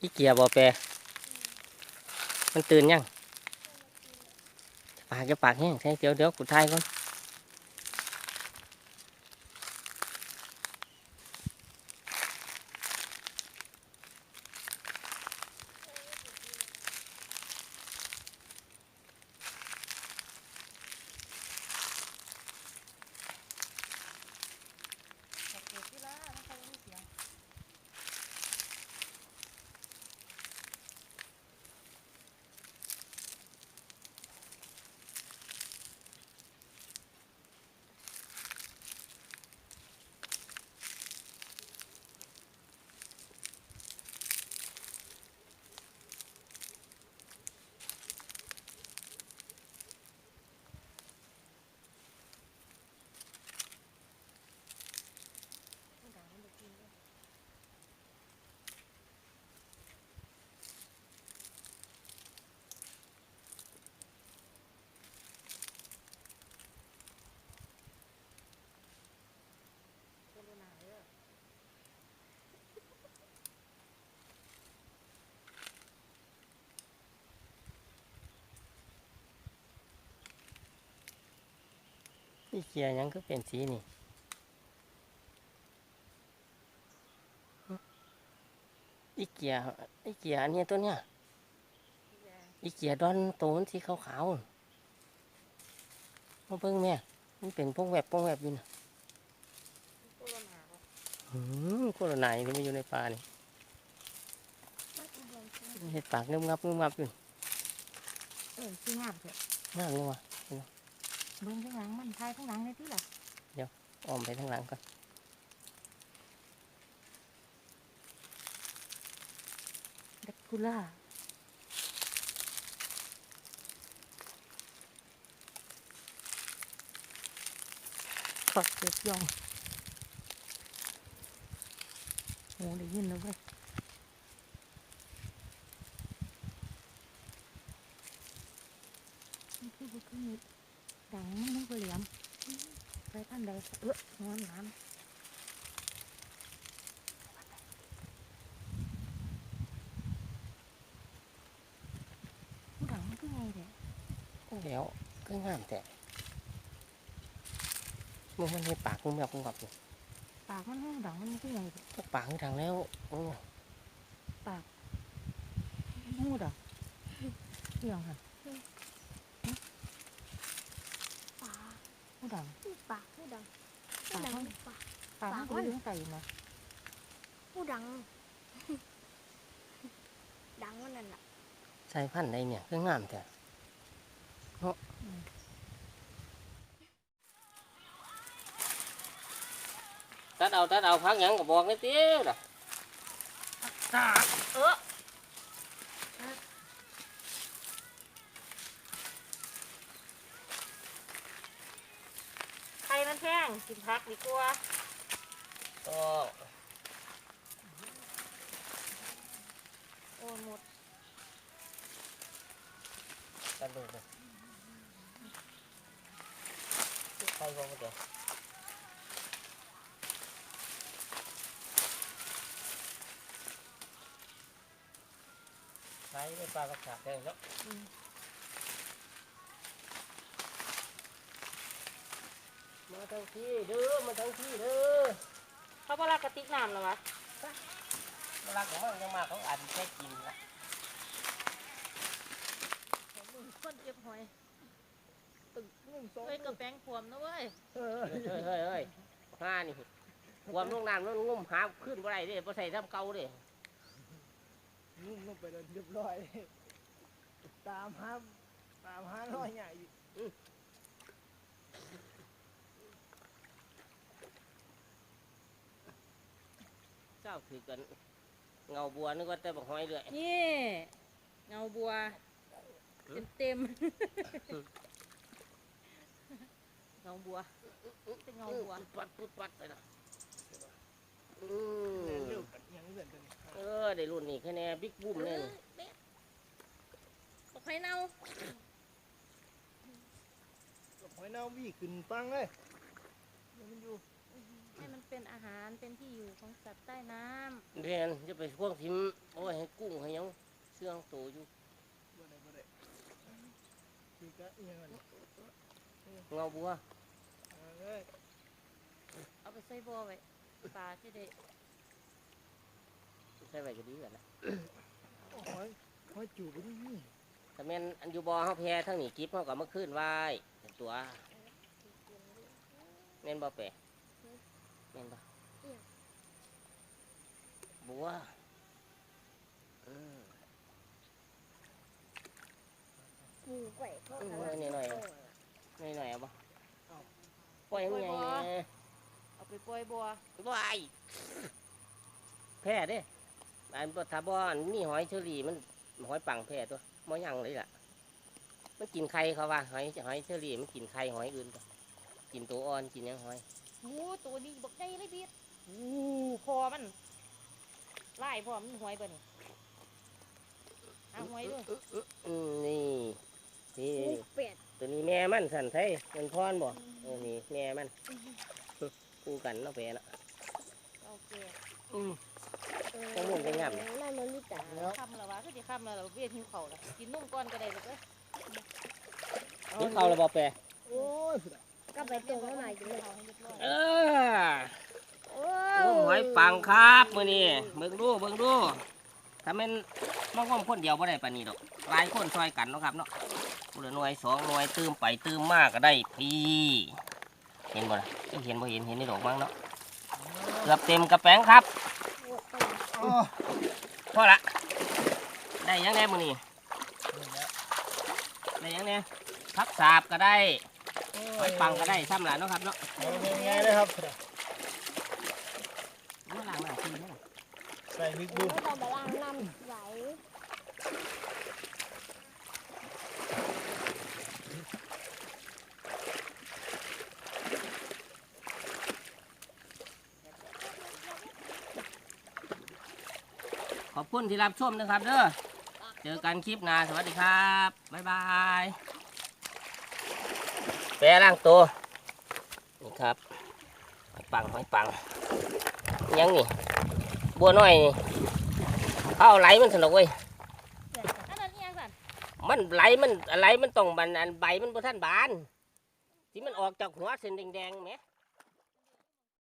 อีเกียบอแปรมันตื่นยังปากจะปากแห้งใช่เดี๋ยวเดี๋ยวกูทายก่อน เกียยังก็เป็นสีนี่หึอีเกียอีเกียอันเนี้ยตัวเนี้ยอีเกียดอนโตมันสีขาวๆน่ะมาเบิ่งแม่มันเป็นพวกแวบพวกแวบอยู่นะอืมโคตรไหนนี่มันอยู่ในป่านี่เห็ดปากเงือบงับเงือบงับอยู่เออคืองามเถอะงามเลยวะ เบิ้งข้างหลังมันทายข้างหลังได้ที่ล่ะ อ้อมไปทางหลังก่อน เด็กกุล่าขอดเก็บยองโอ้ได้ยินแล้วเว้ยนี่คือบุคลิก ดังมันต้องเหลี่ยมไปท่านใดเออนอนน้ำผู้ดังมันคือไงเด็กแล้วก็งามแต่มึงมันเห็ดปากเงือบงับเงือบงับอยู่ปากมันผู้ดังมันคือไงเด็กก็ปากคือทางแล้วโอ้มูดอะเรื่องค่ะ ปาก ผู้ ดังปากผู้ดังปากมันปากปากมันคือเรื่องไก่นะผู้ดัง ดังวันนั้นน่ะใส่พันธุ์ใดเนี่ยคืองามแต่เนาะตัดเอาตัดเอาพักหยังก็บอกเลยเตี้ยวล่ะเออใคร มันแท่งกินพักดีกว่าก็โอ้หมดตัดดูเลยใครบอกมาเดี๋ยวใช้ไปปลากระชากได้แล้วมา ทั้งที่เด้อมาทั้งที่เด้อเขาบอกลากระติกน้ำเหรอวะมาลักของมันยังมาของอันแค่กินละคนเก็บหอยเฮ้ยกระแปงขวมนะเว้ยเฮ้ยเฮ้ยเฮ้ยเฮ้ยห้านี่ความลงน้ำแล้วงุ่มหาขึ้นบ่ได้เด้บ่ใส่น้ำเก่าเด้นุ่มลงไปเลยเรียบร้อย ตามหาตามหาร้อยใหญ่ กเจ้าถือกัน เงาบัวนึกว่าแต่บักหอยเรื่อยนี่ เงาบัว เต็มเต็มๆเงาบัวเป็นเงาบัว ปุ๊ดปัดปุ๊ดปัดไปนะอืเรียนมเร็วกันยังเรียนกันนี่เออได้รุ่นนี้แค่แน่บิ๊กบูมเนี่ยนี่บอกให้เน่าหอยเน่าวี่ขึ้นปังเลยเดี๋ยวมันอยู่ ให้มันเป็นอาหารเป็นที่อยู่ของสัตว์ใต้น้เรียนจะไปพวกทิมโอ้ยให้กุ้งให้หยังเสื่องโตอยู่บ่ได้บ่ได้คือก็เอียงมันเงาบัวเอาเอ้ยำเอาไปใส่บ่อไว้ปลาจะได้ใช่ไว้ก็ดีกันนะโอ้ยหอยจูบนี่นี่ถ้าแม่นอันอยู่บ่อเฮาแพ้ทั้งนี้กิฟเฮาก็มาขึ้นไว้เป็นตัวแม่นบ่แปะ แม่นบ่บัวอืมปูไก่ทอดอืมอะไรหน่อยหน่อยหน่อยหน่อยเอาบ่ปล่อยมันไงเอาไปปล่อยบ่อบ่ไอแพ้เด้อันบ่ถ้าบ่อันนี่หอยเชอรี่มันหอยปังแพ้ตัวบ่ยังเลยล่ะ มันกินไข่เขาว่าหอยหอยเชอรี่มันกินไข่หอยอื่นตัวกินตัวอ่อนกินหยังหอย หมูตัวนี้บักได้เลยบีดอู้พอมันไล่พอมันหวยเบิ่นเอาหวยด้วยอืมนี่นี่ปูเป็ดตัวนี้แม่มันสันไทยมันพรบ่เออนี่แม่มันคู่กันเนาะแปะเนาะโอเคอืมเออต้องมุ่งไปงามเลยนั่นมันนี่จ๋าแล้วค่ำแล้ววะก็จะค่ำแล้วเราเวียนหิวเข่าวแล้วกินนมก่อนก็ได้ลูกเอ้ยนี่เขาระบอแปะโอ้ยสุดอะ ก็ไปตรงเข้ามาอีกเลยเอาให้เรียบร้อยเออโอ้โอ้หอยปังครับมื้อนี้เบิ่งดูเบิ่งดูถ้าแม่นมาว่อมคนเดียวบ่ได้ปานนี้ดอกหลายคนช่วยกันเนาะครับเนาะผู้ละหน่วยสองหน่วยตื้มไปตื้มมากก็ได้พี่เห็นบ่ล่ะเอ้ยเห็นบ่เห็นเห็นในดอกมั้งเนาะเกือบเต็มกระแป้งครับโอ้พอละได้ยังแน่มื้อนี้นี่แหละได้ยังแน่พักสาบก็ได้ หอยปังก็ได้ซ้ำหลานเนาะครับเนาะเอาง่ายๆเลยครับสุดอะมาล้างมาทีนี่ล่ะใส่มิกปูดูต้องไปล้างน้ำไหลขอบคุณที่รับชมนะครับเด้อ เจอกันคลิปหน้า สวัสดีครับ บ๊ายบาย แปรร่างตัวนี่ครับหอยปังหอยปังยังนี่บัวน้อยนี่เอาไหลมันสนุกเว้ยอันนั้นอิหยังสั่นมันไหลมันไหลมันต้องบันอันใบมันบ่ทันบานที่มันออกจากหัวเส้นแดงๆไหม